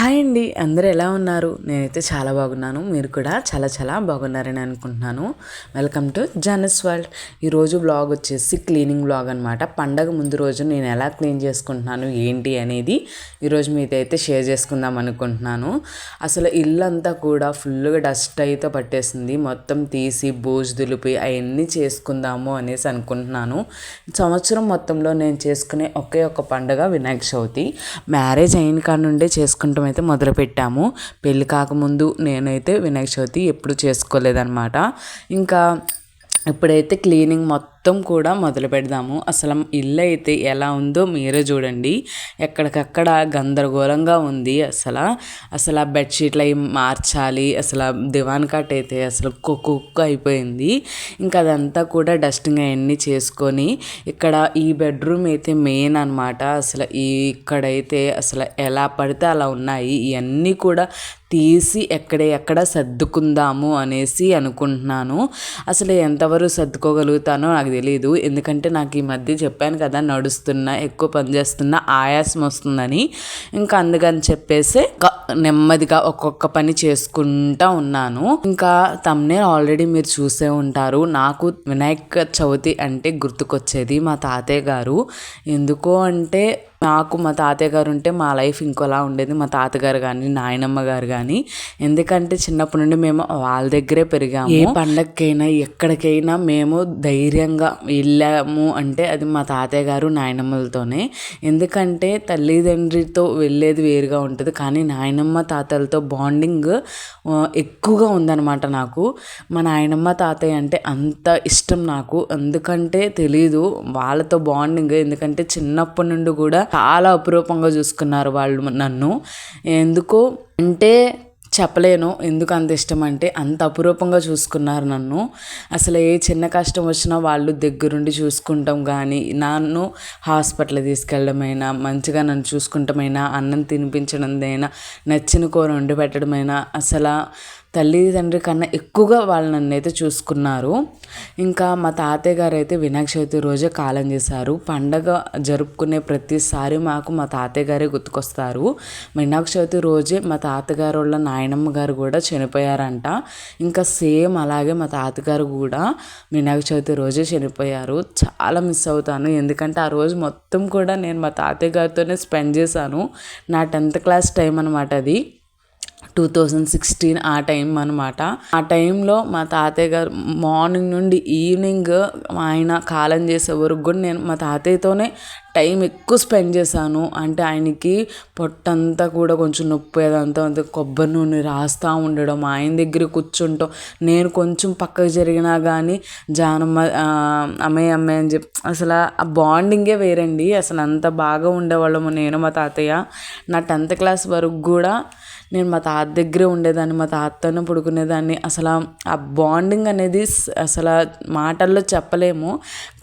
Hi అండి. అందరు ఎలా ఉన్నారు? నేనైతే చాలా బాగున్నాను. మీరు కూడా చాలా చాలా బాగున్నారని అనుకుంటున్నాను. వెల్కమ్ టు జనస్ వరల్డ్ ఈరోజు బ్లాగ్ వచ్చేసి క్లీనింగ్ బ్లాగ్ అనమాట పండగ ముందు రోజు నేను ఎలా క్లీన్ చేసుకుంటున్నాను ఏంటి అనేది ఈరోజు మీతో అయితే షేర్ చేసుకుందాం అనుకుంటున్నాను. అసలు ఇల్లంతా కూడా ఫుల్గా డస్ట్ అయితే పట్టేసింది. మొత్తం తీసి బూజు దులిపి అవన్నీ చేసుకుందాము అనేసి అనుకుంటున్నాను. సంవత్సరం మొత్తంలో నేను చేసుకునే ఒకే ఒక పండుగ వినాయక చవితి. మ్యారేజ్ అయిన కాడ నుండే చేసుకుంటాం అయితే మొదలుపెట్టాము. పెళ్ళి కాకముందు నేనైతే వినాయక చవితి ఎప్పుడు చేసుకోలేదన్నమాట. ఇంకా ఇప్పుడైతే క్లీనింగ్ మొత్తం మొత్తం కూడా మొదలు పెడదాము. అసలు ఇల్లు అయితే ఎలా ఉందో మీరే చూడండి. ఎక్కడికక్కడ గందరగోళంగా ఉంది అసలు. అసలు ఆ బెడ్షీట్లు అవి మార్చాలి. అసలు దివాన్ కట్ అయితే అసలు కుక్కు అయిపోయింది. ఇంకా అదంతా కూడా డస్టింగ్ అవన్నీ చేసుకొని ఇక్కడ ఈ బెడ్రూమ్ అయితే మెయిన్ అనమాట అసలు ఈ ఇక్కడైతే అసలు ఎలా పడితే అలా ఉన్నాయి. ఇవన్నీ కూడా తీసి ఎక్కడ ఎక్కడ సర్దుకుందాము అనేసి అనుకుంటున్నాను. అసలు ఎంతవరకు సర్దుకోగలుగుతానో నాకు నాకు తెలియదు ఎందుకంటే నాకు ఈ మధ్య చెప్పాను కదా నడుస్తున్నా ఎక్కువ పని చేస్తున్నా ఆయాసం వస్తుందని. ఇంకా అందుకని చెప్పేసి నెమ్మదిగా ఒక్కొక్క పని చేసుకుంటా ఉన్నాను. ఇంకా తమ్నే ఆల్రెడీ మీరు చూసే ఉంటారు. నాకు వినాయక చవితి అంటే గుర్తుకొచ్చేది మా తాతయ్య గారు. ఎందుకో అంటే నాకు మా తాతయ్య గారు ఉంటే మా లైఫ్ ఇంకోలా ఉండేది. మా తాతగారు కానీ నాయనమ్మ గారు కానీ ఎందుకంటే చిన్నప్పటి నుండి మేము వాళ్ళ దగ్గరే పెరిగాము. ఏ పండగకైనా ఎక్కడికైనా మేము ధైర్యంగా వెళ్ళాము అంటే అది మా తాతయ్య గారు నాయనమ్మలతోనే. ఎందుకంటే తల్లిదండ్రితో వెళ్ళేది వేరుగా ఉంటుంది. కానీ నాయనమ్మ తాతలతో బాండింగ్ ఎక్కువగా ఉందన్నమాట నాకు. మా నాయనమ్మ తాతయ్య అంటే అంత ఇష్టం నాకు. ఎందుకంటే తెలీదు వాళ్ళతో బాండింగ్. ఎందుకంటే చిన్నప్పటి నుండి కూడా చాలా అపురూపంగా చూసుకున్నారు వాళ్ళు నన్ను. ఎందుకు అంటే చెప్పలేను ఎందుకు అంత ఇష్టం అంటే అంత అపురూపంగా చూసుకున్నారు నన్ను. అసలు ఏ చిన్న కష్టం వచ్చినా వాళ్ళు దగ్గరుండి చూసుకుంటాం కానీ నన్ను హాస్పిటల్ తీసుకెళ్ళడమైనా మంచిగా నన్ను చూసుకుంటామైనా అన్నం తినిపించడందైనా నచ్చిన కూర వండి పెట్టడమైనా అసలు తల్లిదండ్రి కన్నా ఎక్కువగా వాళ్ళు నన్ను అయితే చూసుకున్నారు. ఇంకా మా తాతయ్య గారు అయితే వినాయక చవితి రోజే కాలం చేశారు. పండగ జరుపుకునే ప్రతిసారి మాకు మా తాతయ్య గారే గుర్తుకొస్తారు. వినాయక చవితి రోజే మా తాతగారు వాళ్ళ నాయనమ్మ గారు కూడా చనిపోయారంట. ఇంకా సేమ్ అలాగే మా తాతగారు కూడా వినాయక చవితి రోజే చనిపోయారు. చాలా మిస్ అవుతాను. ఎందుకంటే ఆ రోజు మొత్తం కూడా నేను మా తాతయ్య గారితోనే స్పెండ్ చేశాను. నా టెన్త్ క్లాస్ టైం అనమాట అది. టూ థౌజండ్ సిక్స్టీన్ ఆ టైం అనమాట ఆ టైంలో మా తాతయ్య గారు మార్నింగ్ నుండి ఈవినింగ్ ఆయన కాలం చేసే వరకు కూడా నేను మా తాతయ్యతోనే టైం ఎక్కువ స్పెండ్ చేశాను. అంటే ఆయనకి పొట్టంతా కూడా కొంచెం నొప్పి అదంతా కొబ్బరి నూనె రాస్తూ ఉండడం ఆయన దగ్గర కూర్చుంటాం. నేను కొంచెం పక్కకు జరిగినా కానీ జానమ్మ అమ్మాయి అమ్మాయి అని చెప్పి అసలు ఆ బాండింగే వేరండి. అసలు అంత బాగా ఉండేవాళ్ళము నేను మా తాతయ్య. నా టెన్త్ క్లాస్ వరకు కూడా నేను మా తాత దగ్గరే ఉండేదాన్ని మా తాతను పడుకునేదాన్ని. అసలు ఆ బాండింగ్ అనేది అసలు మాటల్లో చెప్పలేము.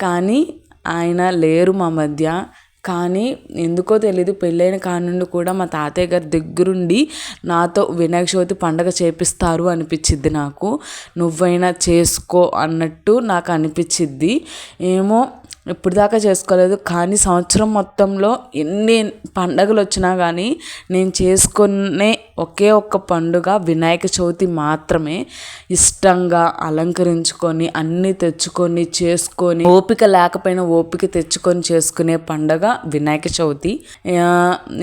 కానీ ఆయన లేరు మా మధ్య. కానీ ఎందుకో తెలీదు పెళ్ళైన కానుండి కూడా మా తాతయ్య గారి దగ్గరుండి నాతో వినాయక చవితి పండగ చేపిస్తారు అనిపించిద్ది నాకు. నువ్వైనా చేసుకో అన్నట్టు నాకు అనిపించిద్ది ఏమో ఇప్పుడు దాకా చేసుకోలేదు. కానీ సంవత్సరం మొత్తంలో ఎన్ని పండగలు వచ్చినా కానీ నేను చేసుకునే ఒకే ఒక్క పండుగ వినాయక చవితి మాత్రమే. ఇష్టంగా అలంకరించుకొని అన్నీ తెచ్చుకొని చేసుకొని ఓపిక లేకపోయినా ఓపిక తెచ్చుకొని చేసుకునే పండుగ వినాయక చవితి.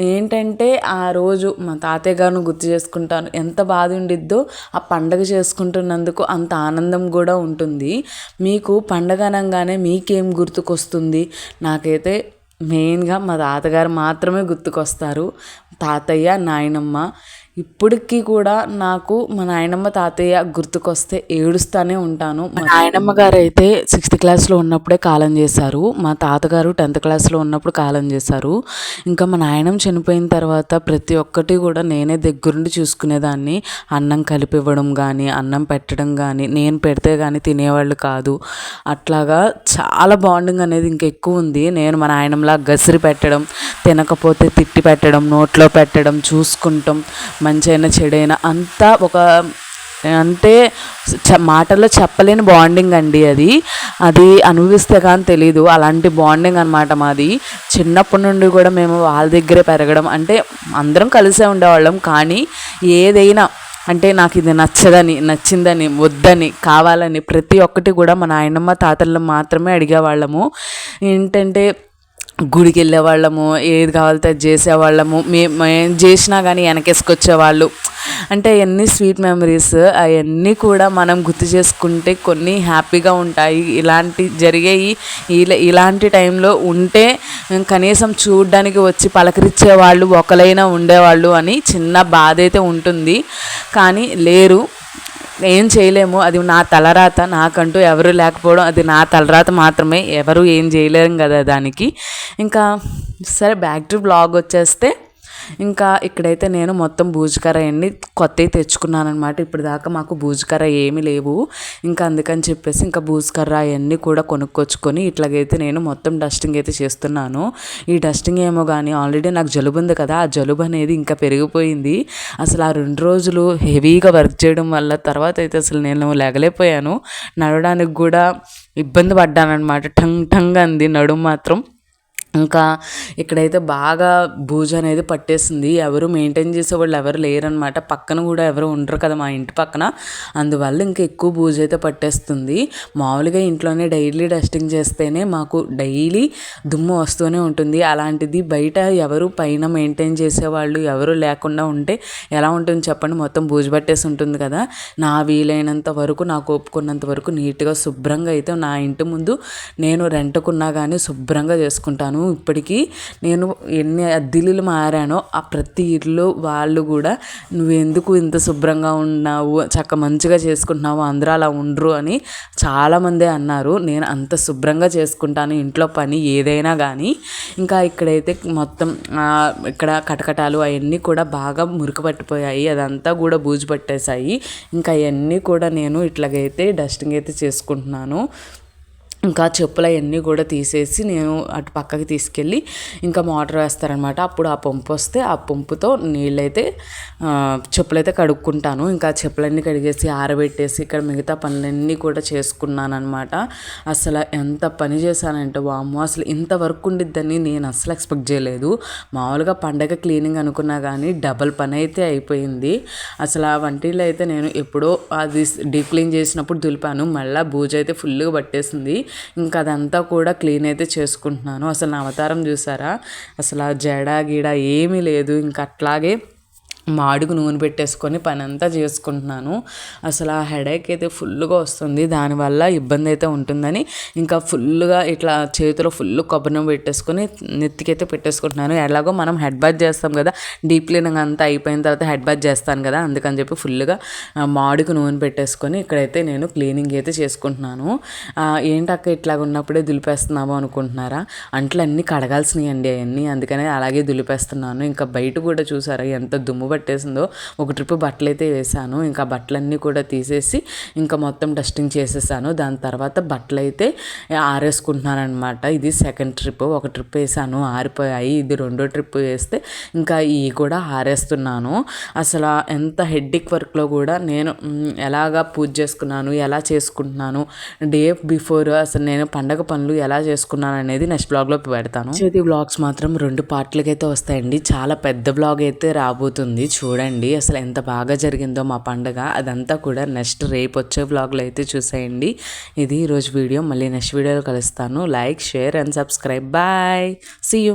ఏంటంటే ఆ రోజు మా తాతయ్య గారిని గుర్తు చేసుకుంటాను. ఎంత బాధ ఉండిద్దో ఆ పండగ చేసుకుంటున్నందుకు అంత ఆనందం కూడా ఉంటుంది. మీకు పండగ అనగానే మీకేం గుర్తుకొస్తుంది. నాకైతే మెయిన్గా మా తాతగారు మాత్రమే గుర్తుకొస్తారు. తాతయ్య నాయనమ్మ ఇప్పటికీ కూడా నాకు మా నాయనమ్మ తాతయ్య గుర్తుకొస్తే ఏడుస్తూనే ఉంటాను. మా నాయనమ్మ గారు అయితే సిక్స్త్ క్లాస్లో ఉన్నప్పుడే కాలం చేశారు. మా తాతగారు టెన్త్ క్లాస్లో ఉన్నప్పుడు కాలం చేశారు. ఇంకా మా నాయనమ్మ చనిపోయిన తర్వాత ప్రతి ఒక్కటి కూడా నేనే దగ్గరుండి చూసుకునేదాన్ని. అన్నం కలిపివ్వడం కానీ అన్నం పెట్టడం కానీ నేను పెడితే కానీ తినేవాళ్ళు కాదు. అట్లాగా చాలా బాండింగ్ అనేది ఇంకా ఎక్కువ ఉంది. నేను మా నాయనమ్మలా గసిరి పెట్టడం తినకపోతే తిట్టి పెట్టడం నోట్లో పెట్టడం చూసుకుంటాం. మంచైనా చెడైనా అంతా ఒక అంటే చ మాటల్లో చెప్పలేని బాండింగ్ అండి అది. అది అనుభవిస్తే కానీ తెలీదు. అలాంటి బాండింగ్ అనమాట మాది. చిన్నప్పటి నుండి కూడా మేము వాళ్ళ దగ్గరే పెరగడం అంటే అందరం కలిసే ఉండేవాళ్ళం. కానీ ఏదైనా అంటే నాకు ఇది నచ్చదని నచ్చిందని వద్దని కావాలని ప్రతి ఒక్కటి కూడా మా నాయనమ్మ తాతల్లో మాత్రమే అడిగేవాళ్ళము. ఏంటంటే గుడికి వెళ్ళేవాళ్ళము ఏది కావాలితే అది చేసేవాళ్ళము. మేము ఏం చేసినా కానీ వెనకేసుకొచ్చేవాళ్ళు. అంటే అవన్నీ స్వీట్ మెమరీస్ అవన్నీ కూడా మనం గుర్తు చేసుకుంటే కొన్ని హ్యాపీగా ఉంటాయి. ఇలాంటి జరిగేవి ఇలా ఇలాంటి టైంలో ఉంటే కనీసం చూడడానికి వచ్చి పలకరించే వాళ్ళు ఒకలైనా ఉండేవాళ్ళు అని చిన్న బాధ అయితే ఉంటుంది. కానీ లేరు. ఏం చేయలేము. అది నా తలరాత. నాకంటూ ఎవరు లేకపోవడం అది నా తలరాత మాత్రమే. ఎవరు ఏం చేయలేరు కదా దానికి. ఇంకా సరే బ్యాక్ టు బ్లాగ్ వచ్చేస్తే ఇంకా ఇక్కడైతే నేను మొత్తం బూజుకర్ర అన్నీ కొత్తవి తెచ్చుకున్నాను అనమాట ఇప్పుడు దాకా మాకు బూజుకర్ర ఏమీ లేవు. ఇంకా అందుకని చెప్పేసి ఇంకా బూజుకర్ర అవన్నీ కూడా కొనుక్కొచ్చుకొని ఇట్లాగైతే నేను మొత్తం డస్టింగ్ అయితే చేస్తున్నాను. ఈ డస్టింగ్ ఏమో కానీ ఆల్రెడీ నాకు జలుబు ఉంది కదా ఆ జలుబు అనేది ఇంకా పెరిగిపోయింది. అసలు ఆ రెండు రోజులు హెవీగా వర్క్ చేయడం వల్ల తర్వాత అయితే అసలు నేను లేగలేకపోయాను. నడవడానికి కూడా ఇబ్బంది పడ్డానమాట టంగ్ టంగ్ అంది నడుము మాత్రం. ఇంకా ఇక్కడైతే బాగా బూజు అనేది పట్టేసింది. ఎవరు మెయింటైన్ చేసే వాళ్ళు ఎవరు లేరనమాట పక్కన కూడా ఎవరు ఉండరు కదా మా ఇంటి పక్కన. అందువల్ల ఇంకా ఎక్కువ బూజు అయితే పట్టేస్తుంది. మామూలుగా ఇంట్లోనే డైలీ డస్టింగ్ చేస్తేనే మాకు డైలీ దుమ్ము వస్తూనే ఉంటుంది. అలాంటిది బయట ఎవరు పైన మెయింటైన్ చేసేవాళ్ళు ఎవరు లేకుండా ఉంటే ఎలా ఉంటుంది చెప్పండి? మొత్తం బూజు పట్టేసి ఉంటుంది కదా. నా వీలైనంత వరకు నాకు ఒప్పుకున్నంత వరకు నీట్గా శుభ్రంగా అయితే నా ఇంటి ముందు నేను రెంట్కున్నా కానీ శుభ్రంగా చేసుకుంటాను. ఇప్పటికీ నేను ఎన్ని అద్దిల్లులు మారానో ఆ ప్రతి ఇల్లు వాళ్ళు కూడా నువ్వు ఎందుకు ఇంత శుభ్రంగా ఉన్నావు చక్క మంచిగా చేసుకుంటున్నావు అందరూ అలా ఉండరు అని చాలామంది అన్నారు. నేను అంత శుభ్రంగా చేసుకుంటాను ఇంట్లో పని ఏదైనా కానీ ఇంకా ఇక్కడైతే మొత్తం ఇక్కడ కటకటాలు అవన్నీ కూడా బాగా మురికి పట్టిపోయాయి. అదంతా కూడా బూజు పట్టేశాయి. ఇంకా అవన్నీ కూడా నేను ఇట్లాగైతే డస్టింగ్ అయితే చేసుకుంటున్నాను. ఇంకా చెప్పులు అవన్నీ కూడా తీసేసి నేను అటు పక్కకి తీసుకెళ్ళి ఇంకా మోటార్ వేస్తారనమాట. అప్పుడు ఆ పంపు వస్తే ఆ పంపుతో నీళ్ళైతే చెప్పులైతే కడుక్కుంటాను. ఇంకా చెప్పులన్నీ కడిగేసి ఆరబెట్టేసి ఇక్కడ మిగతా పనులన్నీ కూడా చేసుకున్నాను అనమాట అసలు ఎంత పని చేశానంటే వాము అసలు ఇంత వర్క్ ఉండిద్దని నేను అసలు ఎక్స్పెక్ట్ చేయలేదు. మామూలుగా పండగ క్లీనింగ్ అనుకున్నా కానీ డబల్ పని అయితే అయిపోయింది. అసలు ఆ వంటిలో అయితే నేను ఎప్పుడో అది డీప్ క్లీన్ చేసినప్పుడు దులిపాను. మళ్ళీ బూజ అయితే ఫుల్గా పట్టేసింది. ఇంకా అదంతా కూడా క్లీన్ అయితే చేసుకుంటున్నాను. అసలు నా అవతారం చూసారా? అసలు ఆ జడ గిడ ఏమీ లేదు. ఇంకా అట్లాగే మాడుగు నూనె పెట్టేసుకొని పని అంతా చేసుకుంటున్నాను. అసలు ఆ హెడేక్ అయితే ఫుల్గా వస్తుంది. దానివల్ల ఇబ్బంది అయితే ఉంటుందని ఇంకా ఫుల్గా ఇట్లా చేతిలో ఫుల్ కొబ్బరి నూనె పెట్టేసుకొని నెత్తికైతే పెట్టేసుకుంటున్నాను. ఎలాగో మనం హెడ్ బాత్ చేస్తాం కదా డీప్ క్లీనింగ్ అంతా అయిపోయిన తర్వాత హెడ్ బాత్ చేస్తాను కదా అందుకని చెప్పి ఫుల్గా మాడుగు నూనె పెట్టేసుకొని ఇక్కడైతే నేను క్లీనింగ్ అయితే చేసుకుంటున్నాను. ఏంటక్క ఇట్లాగ ఉన్నప్పుడే దులిపేస్తున్నాము అనుకుంటున్నారా? అంట్లు అన్నీ కడగాల్సినవి అండి అవన్నీ అందుకనే అలాగే దులిపేస్తున్నాను. ఇంకా బయట కూడా చూసారా ఎంత దుమ్ము పట్టేసిందో ఒక ట్రిప్ బట్టలు అయితే వేసాను. ఇంకా బట్టలన్నీ కూడా తీసేసి ఇంకా మొత్తం డస్టింగ్ చేసేసాను. దాని తర్వాత బట్టలు అయితే ఆరేసుకుంటున్నాను అనమాట ఇది సెకండ్ ట్రిప్. ఒక ట్రిప్ వేసాను ఆరిపోయాయి. ఇది రెండో ట్రిప్ వేస్తే ఇంకా ఇవి కూడా ఆరేస్తున్నాను. అసలు ఎంత హెడ్డిక్ వర్క్లో కూడా నేను ఎలాగా పూజ చేసుకున్నాను ఎలా చేసుకుంటున్నాను డే బిఫోర్ అసలు నేను పండగ పనులు ఎలా చేసుకున్నాను అనేది నెక్స్ట్ బ్లాగ్లో పెడతాను. చేతి బ్లాగ్స్ మాత్రం రెండు పార్ట్లకైతే వస్తాయండి. చాలా పెద్ద బ్లాగ్ అయితే రాబోతుంది. ఇది చూడండి అసలు ఎంత బాగా జరిగిందో మా పండగ. అదంతా కూడా నెక్స్ట్ రేపు వచ్చే వ్లాగ్లో అయితే చూసేయండి. ఇది ఈరోజు వీడియో. మళ్ళీ నెక్స్ట్ వీడియోలో కలుస్తాను. Like share and subscribe. Bye. See you